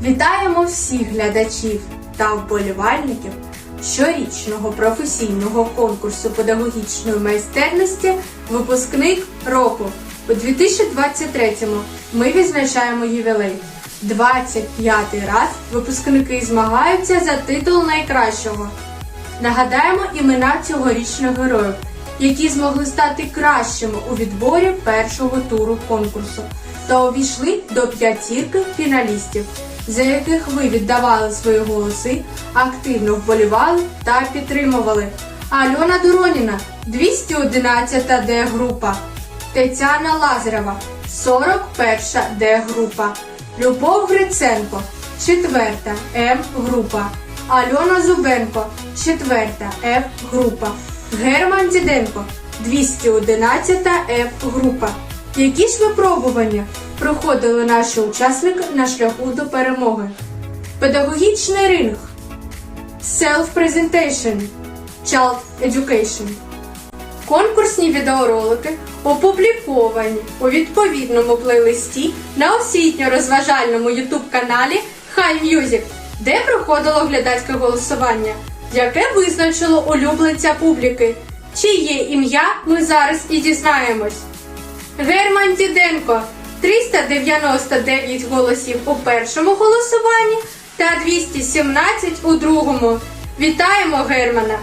дорогих глядачів та вболівальників щорічного професійного конкурсу педагогічної майстерності Випускник року. У 2023-му ми відзначаємо ювілей. 25-й раз випускники змагаються за титул найкращого. Нагадаємо імена цьогорічних героїв, які змогли стати кращими у відборі першого туру конкурсу та увійшли до п'ятірки фіналістів, за яких ви віддавали свої голоси, активно вболівали та підтримували. Альона Дороніна, 211 Д група, Тетяна Лазарева, 41 Д група, Любов Гриценко, 4 М група, Альона Зубенко, 4 Ф група, Герман Діденко, 211 Ф група. Які ж випробування проходили наші учасники на шляху до перемоги? Педагогічний ринг, Self-Presentation, Child Education. Конкурсні відеоролики опубліковані у відповідному плейлисті на освітньо-розважальному ютуб каналі High Music, де проходило глядацьке голосування, яке визначило улюбленця публіки. Чиє ім'я ми зараз і дізнаємось. Герман Діденко 399 голосів у першому голосуванні та 217 у другому. Вітаємо Германа!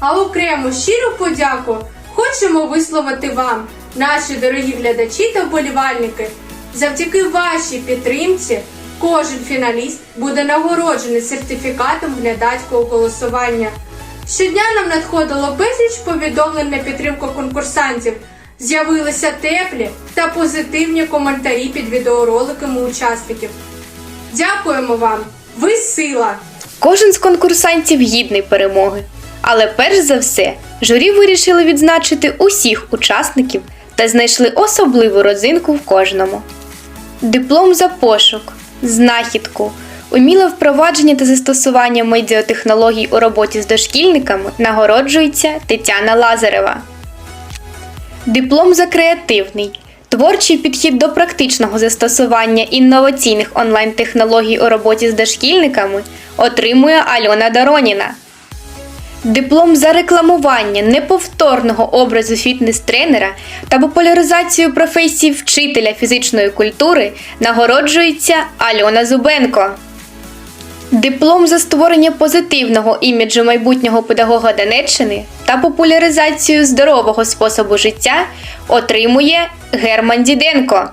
А окрему щиру подяку хочемо висловити вам, наші дорогі глядачі та вболівальники. Завдяки вашій підтримці кожен фіналіст буде нагороджений сертифікатом глядацького голосування. Щодня нам надходило безліч повідомлень на підтримку конкурсантів. З'явилися теплі та позитивні коментарі під відеороликами учасників. Дякуємо вам! Ви сила! Кожен з конкурсантів гідний перемоги. Але перш за все, журі вирішили відзначити усіх учасників та знайшли особливу родзинку в кожному. Диплом за пошук, знахідку, уміле впровадження та застосування медіатехнологій у роботі з дошкільниками нагороджується Тетяна Лазарева. Диплом за креативний. Творчий підхід до практичного застосування інноваційних онлайн-технологій у роботі з дошкільниками отримує Альона Дороніна. Диплом за рекламування неповторного образу фітнес-тренера та популяризацію професії вчителя фізичної культури нагороджується Альона Зубенко. Диплом за створення позитивного іміджу майбутнього педагога Донеччини та популяризацію здорового способу життя отримує Герман Діденко.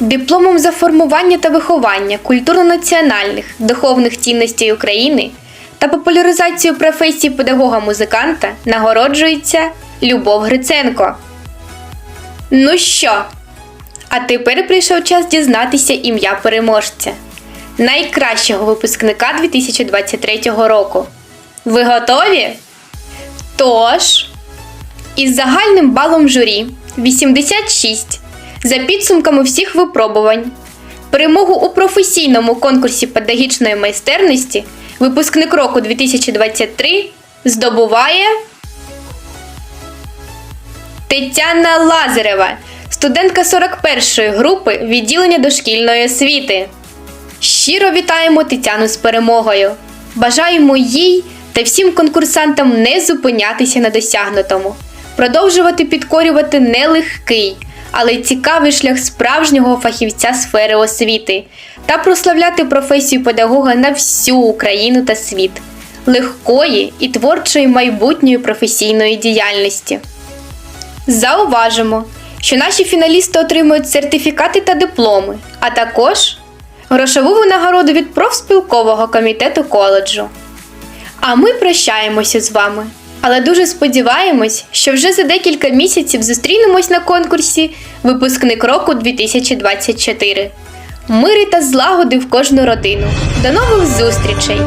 Дипломом за формування та виховання культурно-національних духовних цінностей України та популяризацію професії педагога-музиканта нагороджується Любов Гриценко. Ну що? А тепер прийшов час дізнатися ім'я переможця найкращого випускника 2023 року. Ви готові? Тож, із загальним балом журі 86 за підсумками всіх випробувань, перемогу у професійному конкурсі педагогічної майстерності випускник року 2023 здобуває Тетяна Лазарева, студентка 41-ї групи відділення дошкільної освіти. Щиро вітаємо Тетяну з перемогою. Бажаємо їй та всім конкурсантам не зупинятися на досягнутому, продовжувати підкорювати нелегкий, але цікавий шлях справжнього фахівця сфери освіти та прославляти професію педагога на всю Україну та світ, легкої і творчої майбутньої професійної діяльності. Зауважимо, що наші фіналісти отримують сертифікати та дипломи, а також грошову винагороду від профспілкового комітету коледжу. А ми прощаємося з вами, але дуже сподіваємось, що вже за декілька місяців зустрінемось на конкурсі Випускник року 2024. Мири та злагоди в кожну родину. До нових зустрічей!